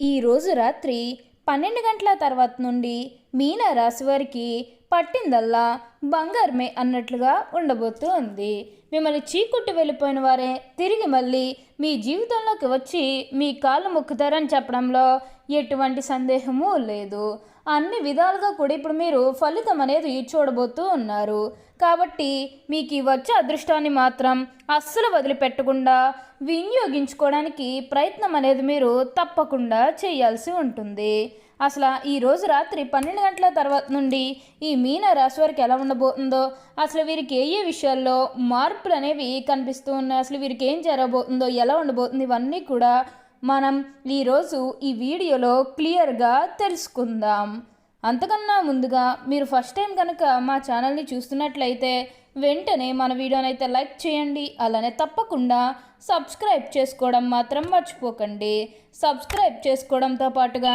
ఈరోజు రాత్రి పన్నెండు గంటల తర్వాత నుండి మీన రాశి వారికి పట్టిందల్లా బంగారమే అన్నట్లుగా ఉండబోతూ ఉంది. మిమ్మల్ని చీకుట్టు వెళ్ళిపోయిన వారే తిరిగి మళ్ళీ మీ జీవితంలోకి వచ్చి మీ కాళ్ళు మొక్కుతారని చెప్పడంలో ఎటువంటి సందేహము లేదు. అన్ని విధాలుగా కూడా ఇప్పుడు మీరు ఫలితం అనేది చూడబోతూ ఉన్నారు. కాబట్టి మీకు ఈ వచ్చే అదృష్టాన్ని మాత్రం అస్సలు వదిలిపెట్టకుండా వినియోగించుకోవడానికి ప్రయత్నం అనేది మీరు తప్పకుండా చేయాల్సి ఉంటుంది. అసలు ఈ రోజు రాత్రి పన్నెండు గంటల తర్వాత నుండి ఈ మీన రాశి వారికి ఎలా ఉండబోతుందో అసలు వీరికి ఏ ఏ విషయాల్లో మార్పులు అనేవి కనిపిస్తూ ఉన్నాయి అసలు వీరికి ఏం జరగబోతుందో ఎలా ఉండబోతుంది ఇవన్నీ కూడా మనం ఈరోజు ఈ వీడియోలో క్లియర్గా తెలుసుకుందాం. అంతకన్నా ముందుగా మీరు ఫస్ట్ టైం కనుక మా ఛానల్ని చూస్తున్నట్లయితే వెంటనే మన వీడియోని అయితే లైక్ చేయండి అలానే తప్పకుండా సబ్స్క్రైబ్ చేసుకోవడం మాత్రం మర్చిపోకండి. సబ్స్క్రైబ్ చేసుకోవడంతో పాటుగా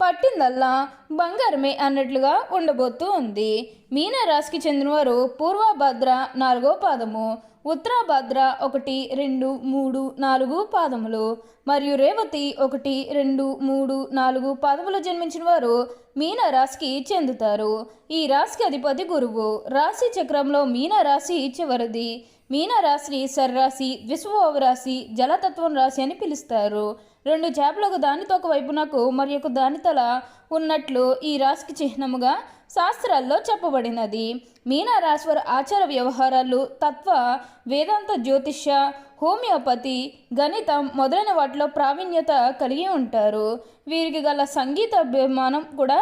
పట్టిందల్లా బంగారమే అన్నట్లుగా ఉండబోతూ ఉంది. మీన రాశికి చెందినవారు పూర్వభద్ర నాలుగో పాదము ఉత్తరాభద్ర ఒకటి రెండు మూడు నాలుగు పాదములు మరియు రేవతి ఒకటి రెండు మూడు నాలుగు పాదములు జన్మించిన వారు మీన రాశికి చెందుతారు. ఈ రాశికి అధిపతి గురువు. రాశి చక్రంలో మీన రాశి చివరిది. మీన సర్రాశి విశ్వోవ రాశి జలతత్వం రాశి అని పిలుస్తారు. రెండు చేపలకు దానితో ఒక వైపునకు మరి ఒక దాని తల ఉన్నట్లు ఈ రాశికి చిహ్నముగా శాస్త్రాల్లో చెప్పబడినది. మీన రాశి వారి ఆచార వ్యవహారాలు తత్వ వేదాంత జ్యోతిష్య హోమియోపతి గణితం మొదలైన వాటిలో ప్రావీణ్యత కలిగి ఉంటారు. వీరికి గల సంగీత అభిమానం కూడా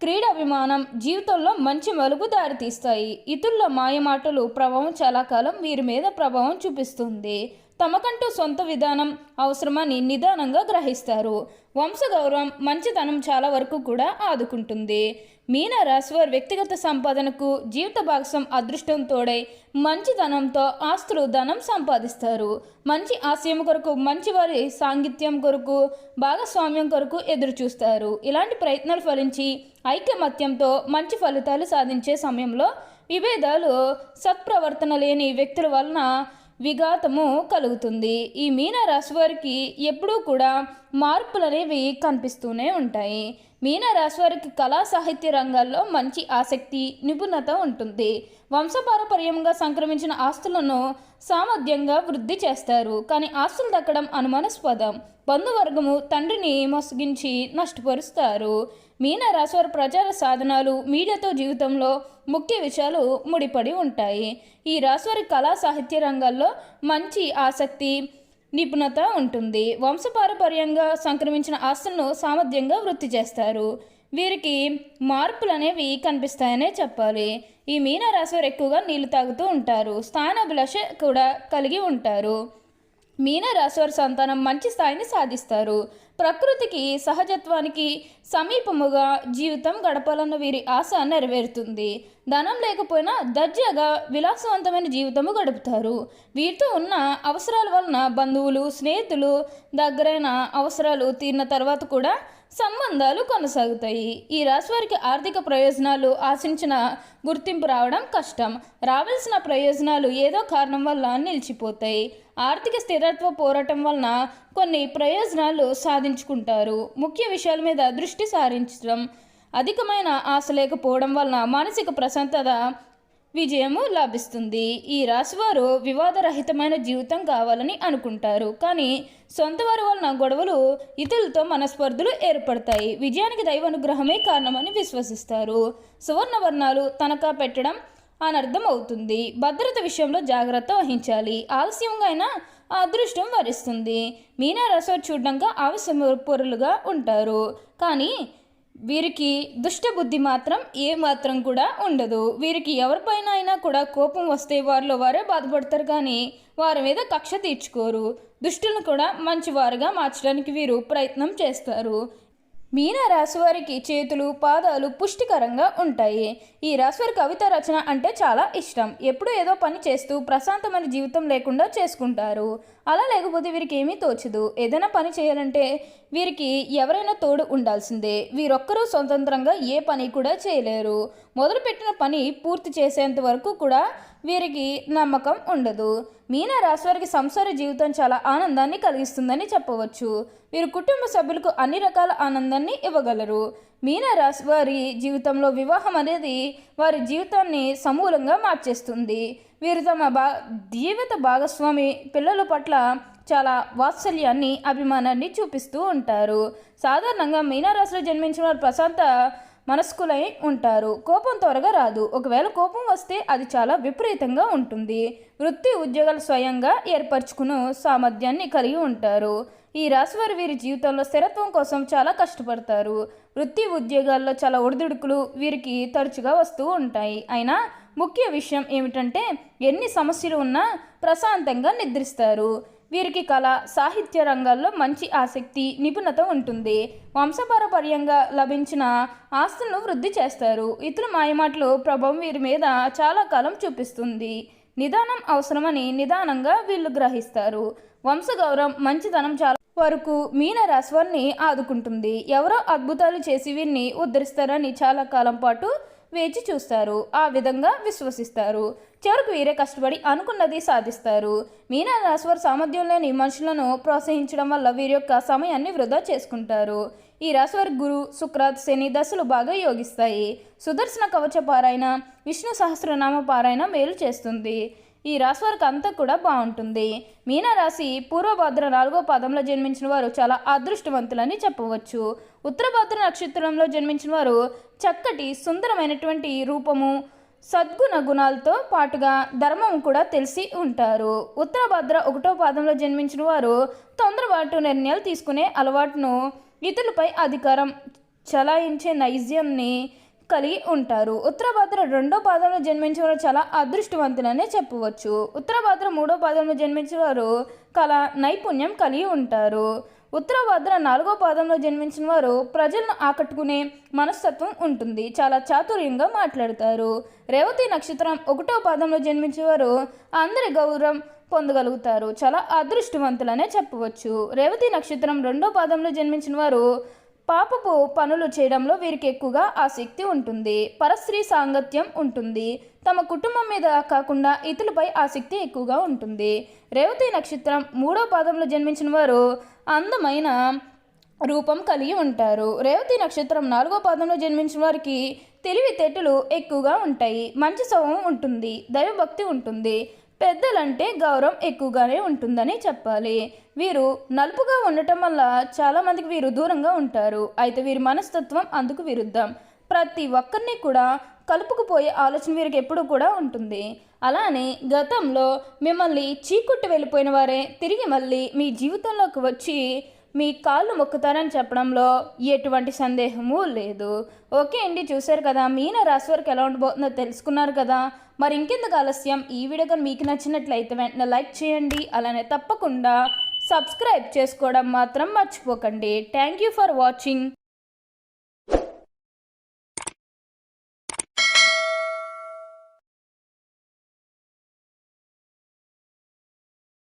క్రీడాభిమానం జీవితంలో మంచి మలుపు దారితీస్తాయి ఇతరుల మాయమాటలు ప్రభావం చాలా కాలం వీరి మీద ప్రభావం చూపిస్తుంది. తమకంటూ సొంత విధానం అవసరమని నిదానంగా గ్రహిస్తారు. వంశగౌరవం మంచితనం చాలా వరకు కూడా ఆదుకుంటుంది. మీన వారి వ్యక్తిగత సంపాదనకు జీవిత భాగస్వం అదృష్టం తోడై మంచితనంతో ఆస్తులు ధనం సంపాదిస్తారు. మంచి ఆశయం కొరకు మంచి వారి సాంగిత్యం కొరకు భాగస్వామ్యం కొరకు ఎదురు చూస్తారు. ఇలాంటి ప్రయత్నాలు ఫలించి ఐకమత్యంతో మంచి ఫలితాలు సాధించే సమయంలో విభేదాలు సత్ప్రవర్తన లేని వ్యక్తుల వలన విఘాతము కలుగుతుంది. ఈ మీన రాశి వారికి ఎప్పుడూ కూడా మార్పులు అనేవి కనిపిస్తూనే ఉంటాయి. మీన రాశి వారికి కళా సాహిత్య రంగాల్లో మంచి ఆసక్తి నిపుణత ఉంటుంది. వంశపారపర్యంగా సంక్రమించిన ఆస్తులను సామర్థ్యంగా వృద్ధి చేస్తారు. కానీ ఆస్తులు దక్కడం అనుమానాస్పదం. బంధువర్గము తండ్రిని మొసగించి నష్టపరుస్తారు. మీనరాశివారి ప్రచార సాధనాలు మీడియాతో జీవితంలో ముఖ్య విషయాలు ముడిపడి ఉంటాయి. ఈ రాశివారి కళా సాహిత్య రంగాల్లో మంచి ఆసక్తి నిపుణత ఉంటుంది. వంశపారపర్యంగా సంక్రమించిన ఆస్తులను సామర్థ్యంగా వృత్తి చేస్తారు. వీరికి మార్పులు అనేవి కనిపిస్తాయనే చెప్పాలి. ఈ మీనరాశివారు ఎక్కువగా నీళ్ళు తాగుతూ ఉంటారు. స్థానాభిలాష కూడా కలిగి ఉంటారు. మీన రాశివారి సంతానం మంచి స్థాయిని సాధిస్తారు. ప్రకృతికి సహజత్వానికి సమీపముగా జీవితం గడపాలన్న వీరి ఆశ నెరవేరుతుంది. ధనం లేకపోయినా దర్జాగా విలాసవంతమైన జీవితము గడుపుతారు. వీరితో ఉన్న అవసరాల వలన బంధువులు స్నేహితులు దగ్గరైన అవసరాలు తీరిన తర్వాత కూడా సంబంధాలు కొనసాగుతాయి. ఈ రాశి వారికి ఆర్థిక ప్రయోజనాలు ఆశించిన గుర్తింపు రావడం కష్టం. రావాల్సిన ప్రయోజనాలు ఏదో కారణం వల్ల నిలిచిపోతాయి. ఆర్థిక స్థిరత్వ పోరాటం వలన కొన్ని ప్రయోజనాలు సాధించుకుంటారు. ముఖ్య విషయాల మీద దృష్టి సారించడం అధికమైన ఆశ లేకపోవడం వలన మానసిక ప్రశాంతత విజయము లభిస్తుంది. ఈ రాశివారు వివాదరహితమైన జీవితం కావాలని అనుకుంటారు. కానీ సొంత వారి వలన గొడవలు ఇతరులతో మనస్పర్ధలు ఏర్పడతాయి. విజయానికి దైవ అనుగ్రహమే కారణమని విశ్వసిస్తారు. సువర్ణ వర్ణాలు తనఖా పెట్టడం అనర్థం అవుతుంది. భద్రత విషయంలో జాగ్రత్త వహించాలి. ఆలస్యంగా అయినా అదృష్టం వరిస్తుంది. మీనా రసోర్ చూడడంగా ఆవశ్య ఉంటారు. కానీ వీరికి దుష్టబుద్ధి మాత్రం ఏ మాత్రం కూడా ఉండదు. వీరికి ఎవరిపైన అయినా కూడా కోపం వస్తే వారిలో వారే బాధపడతారు కానీ వారి మీద కక్ష తీర్చుకోరు. దుష్టులను కూడా మంచివారుగా మార్చడానికి వీరు ప్రయత్నం చేస్తారు. మీనరాశివారికి రాశి వారికి చేతులు పాదాలు పుష్టికరంగా ఉంటాయి. ఈ రాశివారి కవిత రచన అంటే చాలా ఇష్టం. ఎప్పుడు ఏదో పని చేస్తూ ప్రశాంతమైన జీవితం లేకుండా చేసుకుంటారు. అలా లేకపోతే వీరికి ఏమీ తోచదు. ఏదైనా పని చేయాలంటే వీరికి ఎవరైనా తోడు ఉండాల్సిందే. వీరొక్కరూ స్వతంత్రంగా ఏ పని కూడా చేయలేరు. మొదలుపెట్టిన పని పూర్తి చేసేంత వరకు కూడా వీరికి నమ్మకం ఉండదు. మీన వారికి సంసార జీవితం చాలా ఆనందాన్ని కలిగిస్తుందని చెప్పవచ్చు. వీరు కుటుంబ సభ్యులకు అన్ని రకాల ఆనందాన్ని ఇవ్వగలరు. మీన రాశి వారి జీవితంలో వివాహం అనేది వారి జీవితాన్ని సమూలంగా మార్చేస్తుంది. వీరు తమ బా జీవిత భాగస్వామి పిల్లల పట్ల చాలా వాత్సల్యాన్ని అభిమానాన్ని చూపిస్తూ ఉంటారు. సాధారణంగా మీనరాశిలో జన్మించిన వారు ప్రశాంత మనస్కులై ఉంటారు. కోపం త్వరగా రాదు. ఒకవేళ కోపం వస్తే అది చాలా విపరీతంగా ఉంటుంది. వృత్తి ఉద్యోగాలు స్వయంగా ఏర్పరచుకునే సామర్థ్యాన్ని కలిగి ఉంటారు. ఈ రాశివారు వీరి జీవితంలో స్థిరత్వం కోసం చాలా కష్టపడతారు. వృత్తి ఉద్యోగాల్లో చాలా ఒడిదుడుకులు వీరికి తరచుగా వస్తూ ఉంటాయి. అయినా ముఖ్య విషయం ఏమిటంటే ఎన్ని సమస్యలు ఉన్నా ప్రశాంతంగా నిద్రిస్తారు. వీరికి కళ సాహిత్య రంగాల్లో మంచి ఆసక్తి నిపుణత ఉంటుంది. వంశపారపర్యంగా లభించిన ఆస్తులను వృద్ధి చేస్తారు. ఇతర మాయమాటలు ప్రభావం వీరి మీద చాలా కాలం చూపిస్తుంది. నిదానం అవసరమని నిదానంగా వీళ్ళు గ్రహిస్తారు. వంశగౌరవం మంచితనం చాలా వరకు మీన రాశివారిని ఆదుకుంటుంది. ఎవరో అద్భుతాలు చేసి వీరిని ఉద్ధరిస్తారని చాలా కాలం పాటు వేచి చూస్తారు. ఆ విధంగా విశ్వసిస్తారు. చివరకు వీరే కష్టపడి అనుకున్నది సాధిస్తారు. మీనా రాశివారు సామర్థ్యం లేని మనుషులను ప్రోత్సహించడం వల్ల వీరి యొక్క సమయాన్ని వృధా చేసుకుంటారు. ఈ రాశివారి గురు శుక్రాత్ శని దశలు బాగా యోగిస్తాయి. సుదర్శన కవచ పారాయణ విష్ణు సహస్రనామ పారాయణ మేలు చేస్తుంది. ఈ రాశి వారికి అంతా కూడా బాగుంటుంది. మీనరాశి పూర్వభద్ర నాలుగో పాదంలో జన్మించిన వారు చాలా అదృష్టవంతులని చెప్పవచ్చు. ఉత్తరభద్ర నక్షత్రంలో జన్మించిన వారు చక్కటి సుందరమైనటువంటి రూపము సద్గుణ గుణాలతో పాటుగా ధర్మం కూడా తెలిసి ఉంటారు. ఉత్తరభద్ర ఒకటో పాదంలో జన్మించిన వారు తొందరపాటు నిర్ణయాలు తీసుకునే అలవాటును ఇతరులపై అధికారం చలాయించే నైజ్యాన్ని కలిగి ఉంటారు. ఉత్తరభద్ర రెండో పాదంలో జన్మించిన వారు చాలా అదృష్టవంతులనే చెప్పవచ్చు. ఉత్తరభద్ర మూడో పాదంలో జన్మించిన వారు కళ నైపుణ్యం కలిగి ఉంటారు. ఉత్తరభద్ర నాలుగో పాదంలో జన్మించిన వారు ప్రజలను ఆకట్టుకునే మనస్తత్వం ఉంటుంది. చాలా చాతుర్యంగా మాట్లాడతారు. రేవతి నక్షత్రం ఒకటో పాదంలో జన్మించిన వారు అందరి గౌరవం పొందగలుగుతారు. చాలా అదృష్టవంతులనే చెప్పవచ్చు. రేవతి నక్షత్రం రెండో పాదంలో జన్మించిన వారు పాపపు పనులు చేయడంలో వీరికి ఎక్కువగా ఆసక్తి ఉంటుంది. పరస్త్రీ సాంగత్యం ఉంటుంది. తమ కుటుంబం మీద కాకుండా ఇతరులపై ఆసక్తి ఎక్కువగా ఉంటుంది. రేవతి నక్షత్రం మూడో పాదంలో జన్మించిన వారు అందమైన రూపం కలిగి ఉంటారు. రేవతి నక్షత్రం నాలుగో పాదంలో జన్మించిన వారికి తెలివితేటలు ఎక్కువగా ఉంటాయి. మంచి స్వభావం ఉంటుంది. దైవభక్తి ఉంటుంది. పెద్దలంటే గౌరవం ఎక్కువగానే ఉంటుందని చెప్పాలి. వీరు నలుపుగా ఉండటం వల్ల చాలామందికి వీరు దూరంగా ఉంటారు. అయితే వీరి మనస్తత్వం అందుకు విరుద్ధం. ప్రతి ఒక్కరిని కూడా కలుపుకుపోయే ఆలోచన వీరికి ఎప్పుడూ కూడా ఉంటుంది. అలానే గతంలో మిమ్మల్ని చీకుట్టు వెళ్ళిపోయిన వారే తిరిగి మళ్ళీ మీ జీవితంలోకి వచ్చి మీ కాళ్ళు మొక్కుతారని చెప్పడంలో ఎటువంటి సందేహము లేదు. ఓకే అండి చూశారు కదా మీన రాశి వారికి ఎలా ఉండబోతుందో తెలుసుకున్నారు కదా. మరి ఇంకెందుకు ఆలస్యం? ఈ వీడియో కానీ మీకు నచ్చినట్లయితే వెంటనే లైక్ చేయండి అలానే తప్పకుండా సబ్స్క్రైబ్ చేసుకోవడం మాత్రం మర్చిపోకండి. Thank you for watching.